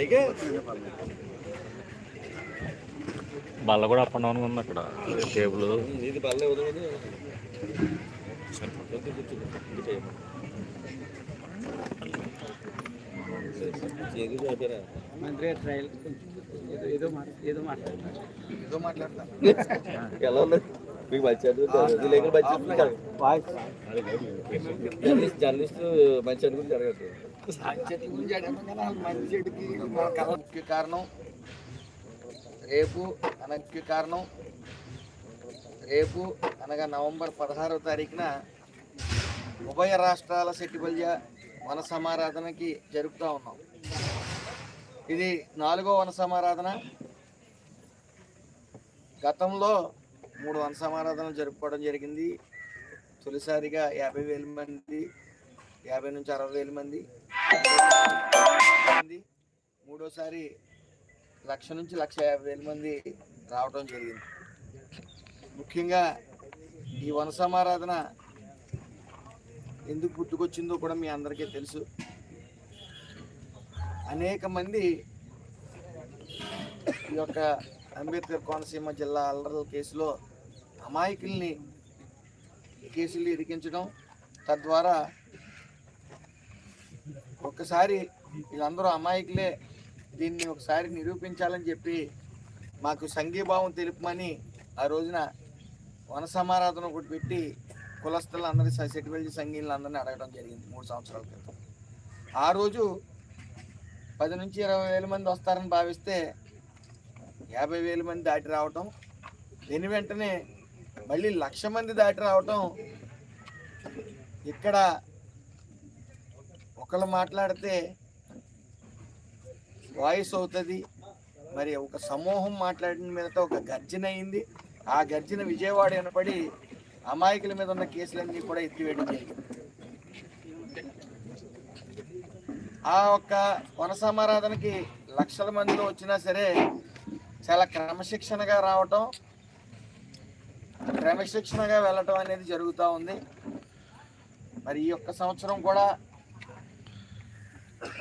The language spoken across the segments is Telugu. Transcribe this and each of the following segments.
పైగా బల్ల కూడా అప్ అండ్ డౌన్ ఉంది అక్కడ. టేబుల్. ఇది వదలదు. మంత్రి ట్రయల్ ఏదో ఏదో మాట- ఏదో మాట్లాడతారు ఏదో మాట్లాడతా ఎలా ఉంది మీకు మంచి చదువు లేక మంచి జర్నలిస్ట్ జర్నలిస్ట్ మంచి అనుకుంటే జరగదు ముఖ్య కారణం రేపు అన ముఖ్య కారణం రేపు అనగా నవంబర్ పదహారవ తారీఖున ఉభయ రాష్ట్రాల సెట్టిబల్య వన సమారాధనకి జరుపుతూ ఉన్నాం. ఇది నాలుగో వన సమారాధన గతంలో మూడు వన సమారాధనలు జరుపుకోవడం జరిగింది. తొలిసారిగా యాభై వేల మంది యాభై నుంచి అరవై వేల మంది మూడోసారి లక్ష నుంచి లక్ష యాభై వేల మంది రావడం జరిగింది. ముఖ్యంగా ఈ వనసమారాధన ఎందుకు పుట్టుకొచ్చిందో కూడా మీ అందరికీ తెలుసు. అనేక మంది ఈ యొక్క అంబేద్కర్ కోనసీమ జిల్లా అల్లర్ల కేసులో అమాయకుల్ని కేసులు ఇరికించడం తద్వారా ఒక్కసారి వీళ్ళందరూ అమాయకులే. దీన్ని ఒకసారి నిరూపించాలని చెప్పి మాకు సంఘీభావం తెలుపమని ఆ రోజున వన సమారాధన ఒకటి పెట్టి కులస్తులందరి సెటివెల్జీ సంఘీలందరినీ అడగడం జరిగింది మూడు సంవత్సరాల క్రితం. ఆ రోజు పది నుంచి ఇరవై వేల మంది వస్తారని భావిస్తే యాభై వేల మంది దాటి రావటం దీని వెంటనే మళ్ళీ లక్ష మంది దాటి రావటం ఇక్కడ ఒకళ్ళు మాట్లాడితే వాయిస్ అవుతుంది. మరి ఒక సమూహం మాట్లాడిన మీద ఒక గర్జన అయింది. ఆ గర్జన విజయవాడ వినపడి అమాయకుల మీద ఉన్న కేసులన్నీ కూడా ఎత్తివేయడం జరిగింది. ఆ ఒక్క కొనసమారాధనకి లక్షల మందిలో వచ్చినా సరే చాలా క్రమశిక్షణగా రావటం క్రమశిక్షణగా వెళ్ళటం అనేది జరుగుతూ ఉంది. మరి ఈ యొక్క సంవత్సరం కూడా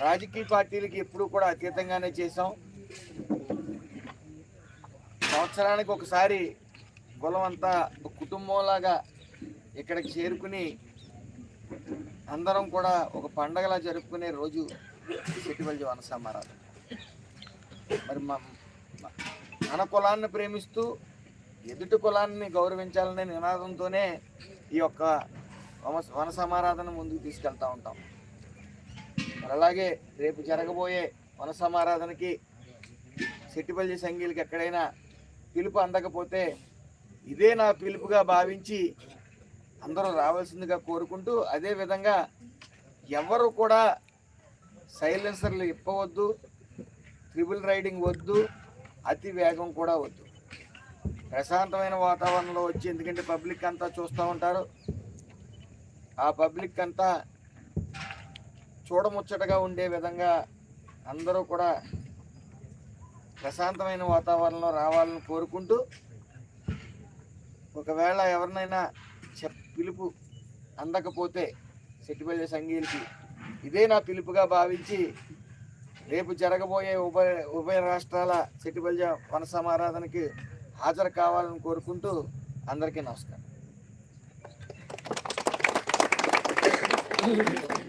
రాజకీయ పార్టీలకి ఎప్పుడు కూడా అతీతంగానే చేసాం సంవత్సరానికి ఒకసారి గులమంతా కుటుంబంలాగా ఇక్కడికి చేరుకుని అందరం కూడా ఒక పండగలా జరుపుకునే రోజు సెటివల్జీ వన సమారాధన మరి మన కులాన్ని ప్రేమిస్తూ ఎదుటి కులాన్ని గౌరవించాలనే నినాదంతోనే ఈ యొక్క వన- సమారాధన ముందుకు తీసుకెళ్తూ ఉంటాం. అలాగే రేపు జరగబోయే వన సమారాధనకి సెట్టిపల్లి సంఘీలకి ఎక్కడైనా పిలుపు అందకపోతే ఇదే నా పిలుపుగా భావించి అందరూ రావాల్సిందిగా కోరుకుంటూ అదే విధంగా ఎవరు కూడా సైలెన్సర్లు ఇప్పవద్దు ట్రిపుల్ రైడింగ్ వద్దు అతి వేగం కూడా వద్దు. ప్రశాంతమైన వాతావరణంలో వచ్చి ఎందుకంటే పబ్లిక్ అంతా చూస్తూ ఉంటారు. ఆ పబ్లిక్ అంతా చూడముచ్చటగా ఉండే విధంగా అందరూ కూడా ప్రశాంతమైన వాతావరణంలో రావాలని కోరుకుంటూ ఒకవేళ ఎవరినైనా చెప్ పిలుపు అందకపోతే సెట్టిపల్లి సంఘీలకి ఇదే నా పిలుపుగా భావించి రేపు జరగబోయే ఉభయ ఉభయ రాష్ట్రాల సెట్టిపల్లి వన సమారాధనకి హాజరు కావాలని కోరుకుంటూ అందరికీ నమస్కారం.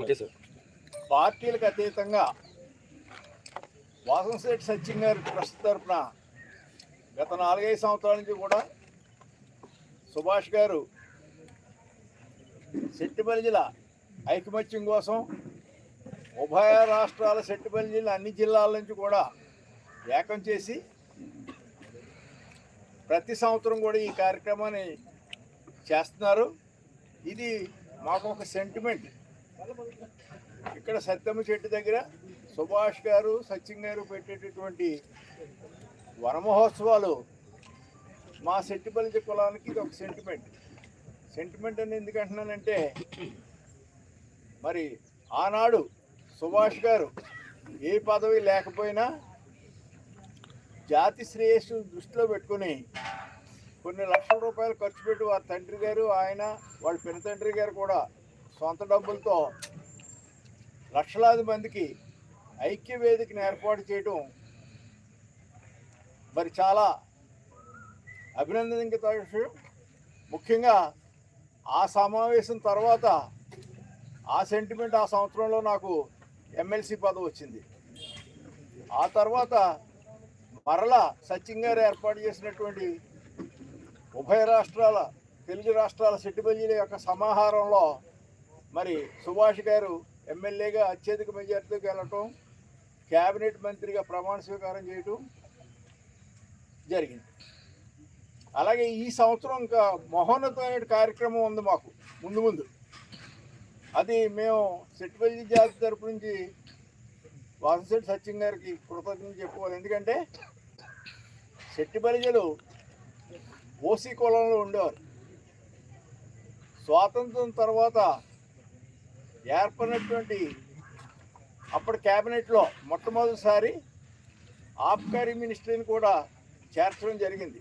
Okay sir. పార్టీలకు అతీతంగా వాసంశెట్టి సత్యం గారి ట్రస్ట్ తరఫున గత నాలుగైదు సంవత్సరాల నుంచి కూడా సుభాష్ గారు సెట్టిబలిజిల ఐకమత్యం కోసం ఉభయ రాష్ట్రాల సెట్టిబలిజిల అన్ని జిల్లాల నుంచి కూడా ఏకం చేసి ప్రతి సంవత్సరం కూడా ఈ కార్యక్రమాన్ని చేస్తున్నారు. ఇది మాకు ఒక సెంటిమెంట్ ఇక్కడ సత్యమ్మ చెట్టు దగ్గర సుభాష్ గారు సచిన్ గారు పెట్టేటటువంటి వనమహోత్సవాలు మా సెట్టిపల్లి కులానికి ఇది ఒక సెంటిమెంట్ సెంటిమెంట్ అని ఎందుకు అంటున్నానంటే మరి ఆనాడు సుభాష్ గారు ఏ పదవి లేకపోయినా జాతి శ్రేయస్సు దృష్టిలో పెట్టుకుని కొన్ని లక్షల రూపాయలు ఖర్చు పెట్టి వారి తండ్రి గారు ఆయన వాళ్ళ పెను తండ్రి గారు కూడా సొంత డబ్బులతో లక్షలాది మందికి ఐక్య వేదికను ఏర్పాటు చేయడం మరి చాలా అభినందనకి విషయం ముఖ్యంగా ఆ సమావేశం తర్వాత ఆ సెంటిమెంట్ ఆ సంవత్సరంలో నాకు ఎమ్మెల్సీ పదవి వచ్చింది. ఆ తర్వాత మరలా సచిన్ గారు ఏర్పాటు చేసినటువంటి ఉభయ రాష్ట్రాల తెలుగు రాష్ట్రాల సెట్టిబల్జీల యొక్క సమాహారంలో మరి సుభాష్ గారు ఎమ్మెల్యేగా అత్యధిక మెజార్టీకి వెళ్ళటం క్యాబినెట్ మంత్రిగా ప్రమాణ స్వీకారం చేయటం జరిగింది. అలాగే ఈ సంవత్సరం ఇంకా మహోన్నతమైన కార్యక్రమం ఉంది మాకు ముందు ముందు. అది మేము సెట్టిపల్లి జాతి తరపు నుంచి వాసంశెట్టి సత్యం గారికి కృతజ్ఞతలు చెప్పుకోవాలి. ఎందుకంటే శెట్టి ఓసీ కులంలో ఉండేవారు. స్వాతంత్రం తర్వాత ఏర్పడినటువంటి అప్పటి క్యాబినెట్లో మొట్టమొదటిసారి ఆబ్కారీ మినిస్ట్రీని కూడా చేర్చడం జరిగింది.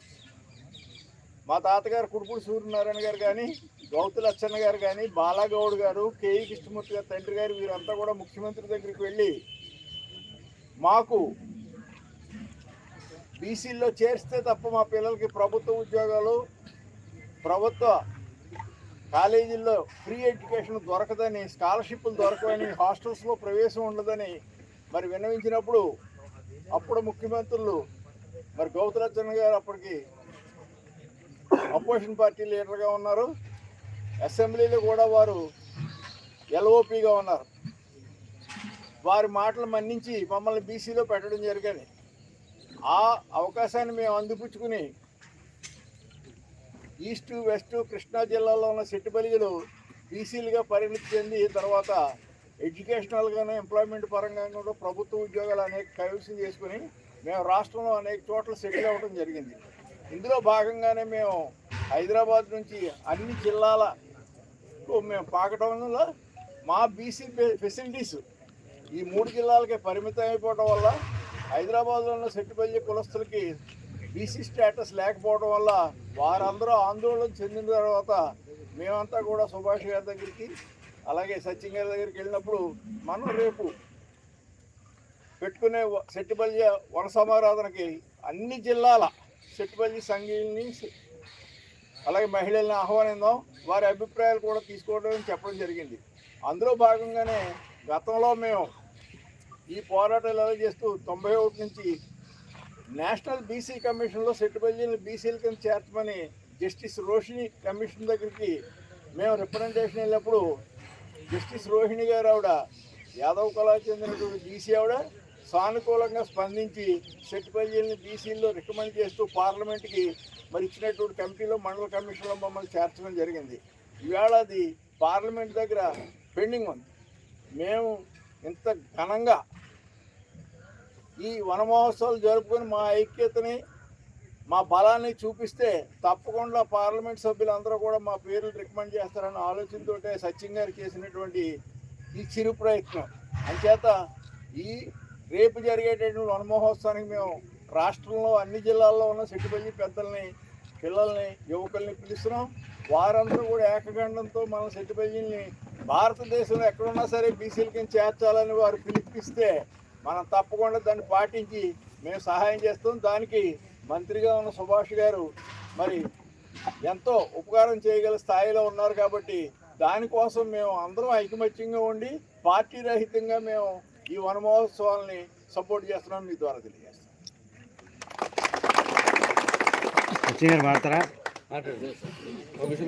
మా తాతగారు కుడుపుడు సూర్యనారాయణ గారు కానీ గౌతుల అచ్చన్న గారు కానీ బాలాగౌడ్ గారు కేఈ కృష్ణమూర్తి గారు తండ్రి గారు వీరంతా కూడా ముఖ్యమంత్రి దగ్గరికి వెళ్ళి మాకు బీసీల్లో చేరిస్తే తప్ప మా పిల్లలకి ప్రభుత్వ ఉద్యోగాలు ప్రభుత్వ కాలేజీల్లో ఫ్రీ ఎడ్యుకేషన్ దొరకదని స్కాలర్షిప్లు దొరకవని హాస్టల్స్లో ప్రవేశం ఉండదని మరి విన్నవించినప్పుడు అప్పుడు ముఖ్యమంత్రులు మరి గౌతరచన గారు అప్పటికి అపోజిషన్ పార్టీ లీడర్గా ఉన్నారు. అసెంబ్లీలో కూడా వారు ఎల్ఓపిగా ఉన్నారు. వారి మాటలు మన్నించి మమ్మల్ని బీసీలో పెట్టడం జరిగింది. ఆ అవకాశాన్ని మేము అందిపుచ్చుకుని ఈస్ట్ వెస్ట్ కృష్ణా జిల్లాలో ఉన్న సెట్టిబలిగలు బీసీలుగా పరిణతి చెంది తర్వాత ఎడ్యుకేషనల్గానే ఎంప్లాయ్మెంట్ పరంగా కూడా ప్రభుత్వ ఉద్యోగాలు అనేక కైవసం చేసుకుని మేము రాష్ట్రంలో అనేక చోట్ల సెటిల్ అవ్వడం జరిగింది. ఇందులో భాగంగానే మేము హైదరాబాద్ నుంచి అన్ని జిల్లాలకు మేము పాకటంలో మా బీసీ ఫెసిలిటీస్ ఈ మూడు జిల్లాలకే పరిమితం అయిపోవడం వల్ల హైదరాబాద్లో ఉన్న సెట్టిపల్లి కులస్తులకి బీసీ స్టేటస్ లేకపోవడం వల్ల వారందరూ ఆందోళన చెందిన తర్వాత మేమంతా కూడా సుభాష్ గారి దగ్గరికి అలాగే సచిన్ గారి దగ్గరికి వెళ్ళినప్పుడు మనం రేపు పెట్టుకునే వ- సెట్టిపల్లి వన సమారాధనకి అన్ని జిల్లాల సెట్టిపల్లి సంఘీయుల్ని అలాగే మహిళల్ని ఆహ్వానిద్దాం వారి అభిప్రాయాలు కూడా తీసుకోవడం చెప్పడం జరిగింది. అందులో భాగంగానే గతంలో మేము ఈ పోరాటాలు ఎలా చేస్తూ తొంభై ఒకటి నుంచి నేషనల్ బీసీ కమిషన్లో సెట్టుబల్జీని బీసీల కింద చేర్చమని జస్టిస్ రోహిణి కమిషన్ దగ్గరికి మేము రిప్రజెంటేషన్ వెళ్ళినప్పుడు జస్టిస్ రోహిణి గారు ఆవిడ యాదవ్ కళా చెందినటువంటి బీసీ ఆవిడ సానుకూలంగా స్పందించి సెట్టుబల్జీని బీసీల్లో రికమెండ్ చేస్తూ పార్లమెంట్కి మరి ఇచ్చినటువంటి కమిటీలో మండల కమిషన్లో మమ్మల్ని చేర్చడం జరిగింది. ఈవేళ అది పార్లమెంట్ దగ్గర పెండింగ్ ఉంది. మేము ఇంత ఘనంగా ఈ వనమహోత్సవాలు జరుపుకొని మా ఐక్యతని మా బలాన్ని చూపిస్తే తప్పకుండా పార్లమెంట్ సభ్యులందరూ కూడా మా పేర్లు రికమెండ్ చేస్తారన్న ఆలోచనతో సచిన్ గారు చేసినటువంటి ఈ చిరు ప్రయత్నం. అంచేత ఈ రేపు జరిగేటటువంటి వనమహోత్సవానికి మేము రాష్ట్రంలో అన్ని జిల్లాల్లో ఉన్న సిట్టుపల్లి పెద్దల్ని పిల్లల్ని యువకుల్ని పిలుస్తున్నాం. వారందరూ కూడా ఏకగండంతో మన సెట్టుబల్లిని భారతదేశంలో ఎక్కడున్నా సరే బీసీలకి చేర్చాలని వారు పిలిపిస్తే మనం తప్పకుండా దాన్ని పాటించి మేము సహాయం చేస్తాం. దానికి మంత్రిగా ఉన్న సుభాష్ గారు మరి ఎంతో ఉపకారం చేయగల స్థాయిలో ఉన్నారు కాబట్టి దానికోసం మేము అందరం ఐకమత్యంగా ఉండి పార్టీ రహితంగా మేము ఈ వనమహోత్సవాలని సపోర్ట్ చేస్తున్నాం మీ ద్వారా తెలియజేస్తాం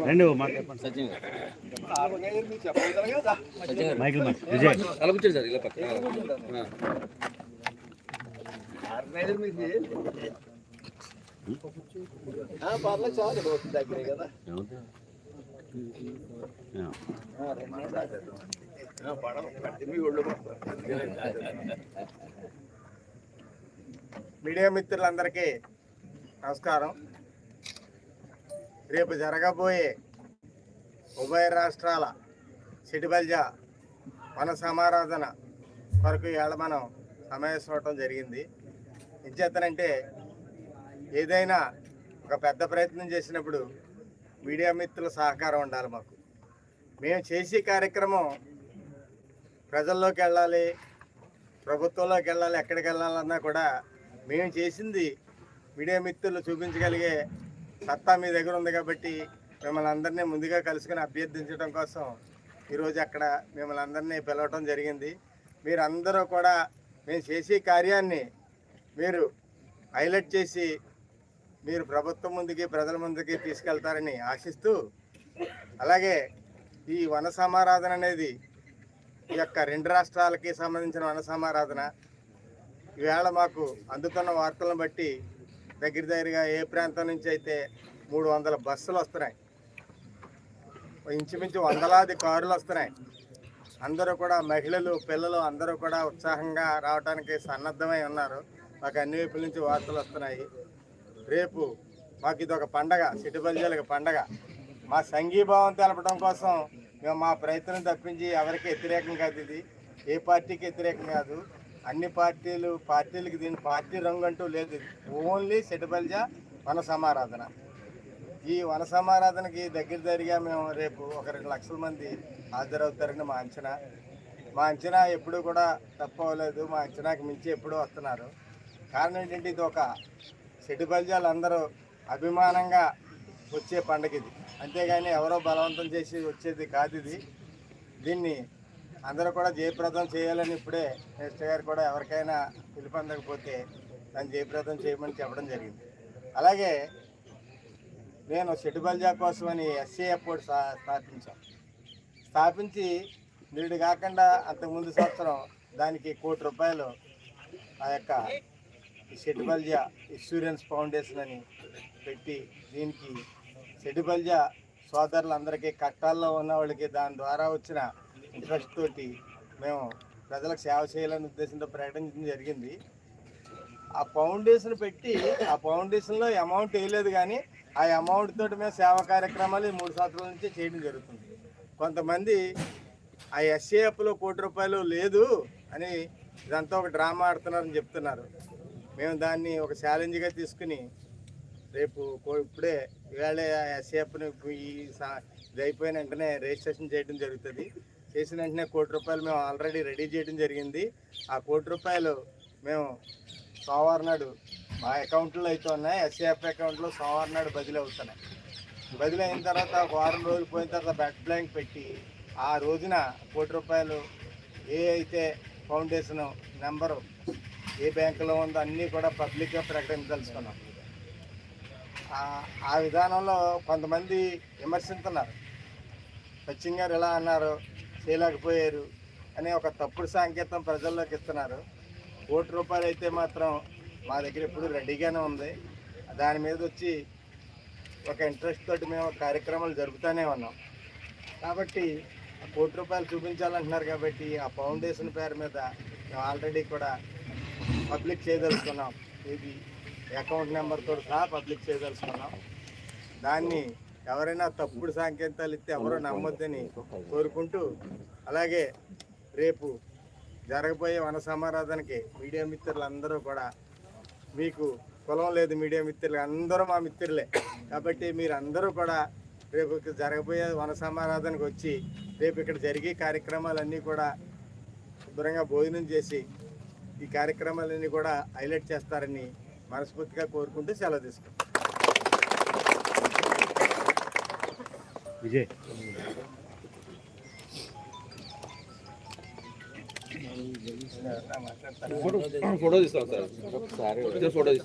రెండు సచిన్ గారు. మైకిల్ విజయ్. అలా కూర్చోండి సార్ ఇలా పర్లేదు చాలు దగ్గరే కదా పడతారు. మీడియా మిత్రులందరికీ నమస్కారం. రేపు జరగబోయే ఉభయ రాష్ట్రాల సిటిబల్జా వన సమారాధన వరకు ఇవాళ మనం సమావేశం జరిగింది. ఎంచేతనంటే ఏదైనా ఒక పెద్ద ప్రయత్నం చేసినప్పుడు మీడియా మిత్రుల సహకారం ఉండాలి మాకు. మేము చేసే కార్యక్రమం ప్రజల్లోకి వెళ్ళాలి ప్రభుత్వంలోకి వెళ్ళాలి ఎక్కడికి వెళ్ళాలన్నా కూడా మేము చేసింది మీడియా మిత్రులు చూపించగలిగే సత్తా మీ దగ్గర ఉంది కాబట్టి మిమ్మల్ని అందరినీ ముందుగా కలుసుకుని అభ్యర్థించడం కోసం ఈరోజు అక్కడ మిమ్మల్ని అందరినీ పిలవటం జరిగింది. మీరందరూ కూడా మేము చేసే కార్యాన్ని మీరు హైలైట్ చేసి మీరు ప్రభుత్వం ముందుకి ప్రజల ముందుకి తీసుకెళ్తారని ఆశిస్తూ అలాగే ఈ వన సమారాధన అనేది ఈ యొక్క రెండు రాష్ట్రాలకి సంబంధించిన వన సమారాధన ఈవేళ మాకు అందుతున్న వార్తలను బట్టి దగ్గర దగ్గరగా ఏ ప్రాంతం నుంచి అయితే మూడు వందల బస్సులు వస్తున్నాయి. ఇంచుమించు వందలాది కారులు వస్తున్నాయి. అందరూ కూడా మహిళలు పిల్లలు అందరూ కూడా ఉత్సాహంగా రావడానికి సన్నద్ధమై ఉన్నారు. మాకు అన్ని వైపుల నుంచి వార్తలు వస్తున్నాయి. రేపు మాకు ఇది ఒక పండగ సిటిబల్జీలకు పండగ. మా సంఘీభావం తెలపడం కోసం మేము మా ప్రయత్నం తప్పించి ఎవరికి వ్యతిరేకం కాదు ఇది. ఏ పార్టీకి వ్యతిరేకం కాదు. అన్ని పార్టీలు పార్టీలకు దీని పార్టీ రంగు అంటూ లేదు. ఓన్లీ సెటిబల్జా వన సమారాధన. ఈ వన సమారాధనకి దగ్గర దగ్గరగా మేము రేపు ఒక రెండు లక్షల మంది హాజరవుతారని మా అంచనా. మా అంచనా ఎప్పుడూ కూడా తప్పవలేదు మా అంచనాకి మించి ఎప్పుడూ వస్తున్నారు. కారణం ఏంటంటే ఇది ఒక సెటిబల్జాలు అందరూ అభిమానంగా వచ్చే పండగ ఇది అంతేగాని ఎవరో బలవంతం చేసి వచ్చేది కాదు ఇది. దీన్ని అందరూ కూడా జయప్రదం చేయాలని ఇప్పుడే మినిస్టర్ గారు కూడా ఎవరికైనా పిలుపు అందకపోతే దాన్ని జయప్రదం చేయమని చెప్పడం జరిగింది. అలాగే నేను షెడ్యూబల్జా కోసం అని ఎస్సీ కూడా స్థా స్థాపించాం. స్థాపించి నిరుడు కాకుండా అంతకుముందు సంవత్సరం దానికి కోటి రూపాయలు ఆ యొక్క షెడ్యూబల్జా ఇన్సూరెన్స్ ఫౌండేషన్ అని పెట్టి దీనికి షెడ్యూబల్జా సోదరులందరికీ కట్టాల్లో ఉన్న వాళ్ళకి దాని ద్వారా వచ్చిన ఇంట్రెస్ట్ తోటి మేము ప్రజలకు సేవ చేయాలనే ఉద్దేశంతో ప్రకటించడం జరిగింది. ఆ ఫౌండేషన్ పెట్టి ఆ ఫౌండేషన్లో అమౌంట్ వేయలేదు కానీ ఆ అమౌంట్ తోటి మేము సేవా కార్యక్రమాలు ఈ మూడు సంవత్సరాల నుంచి చేయడం జరుగుతుంది. కొంతమంది ఆ ఎస్ఏఎఫ్లో కోటి రూపాయలు లేదు అని ఇదంతా ఒక డ్రామా ఆడుతున్నారని చెప్తున్నారు. మేము దాన్ని ఒక ఛాలెంజ్గా తీసుకుని రేపు ఇప్పుడే ఇవాళ ఎస్ఏఎఫ్ని ఈ ఇది అయిపోయిన వెంటనే రిజిస్ట్రేషన్ చేయడం జరుగుతుంది. చేసిన వెంటనే కోటి రూపాయలు మేము ఆల్రెడీ రెడీ చేయడం జరిగింది. ఆ కోటి రూపాయలు మేము సోమవారం నాడు మా అకౌంట్లో అయితే ఉన్నాయి. ఎస్ఏఎఫ్ అకౌంట్లో సోమవారం నాడు బదిలీ అవుతున్నాయి. బదిలీ అయిన తర్వాత ఒక వారం రోజులు పోయిన తర్వాత బెడ్ బ్లాంక్ పెట్టి ఆ రోజున కోటి రూపాయలు ఏ అయితే ఫౌండేషన్ నెంబరు ఏ బ్యాంకులో ఉందో అన్నీ కూడా పబ్లిక్గా ప్రకటించదలుచుకున్నాం ఆ- ఆ విధానంలో కొంతమంది విమర్శిస్తున్నారు సచిన్ గారు ఎలా అన్నారు? చేయలేకపోయారు అనే ఒక తప్పుడు సంకేతం ప్రజల్లోకి ఇస్తున్నారు. కోటి రూపాయలు అయితే మాత్రం మా దగ్గర ఎప్పుడు రెడీగానే ఉంది. దాని మీద వచ్చి ఒక ఇంట్రెస్ట్ తోటి మేము కార్యక్రమాలు జరుపుతూనే ఉన్నాం. కాబట్టి ఆ కోటి రూపాయలు చూపించాలంటున్నారు కాబట్టి ఆ ఫౌండేషన్ పేరు మీద మేము ఆల్రెడీ కూడా పబ్లిక్ చేయదలుచుకున్నాం. ఇది అకౌంట్ నెంబర్తో సహా పబ్లిక్ చేయదలుచుకున్నాం. దాన్ని ఎవరైనా తప్పుడు సంకేతాలు ఇస్తే ఎవరో నమ్మొద్దని కోరుకుంటూ అలాగే రేపు జరగబోయే వన సమారాధనకి మీడియా మిత్రులందరూ కూడా మీకు కులం లేదు మీడియా మిత్రులు అందరూ మా మిత్రులే. కాబట్టి మీరు అందరూ కూడా రేపు జరగబోయే వన సమారాధనకు వచ్చి రేపు ఇక్కడ జరిగే కార్యక్రమాలన్నీ కూడా శుభ్రంగా భోజనం చేసి ఈ కార్యక్రమాలన్నీ కూడా హైలైట్ చేస్తారని మనస్ఫూర్తిగా కోరుకుంటూ సెలవు తీసుకుంటాం Vijay photo photo sir. Photo दिस्ता विजय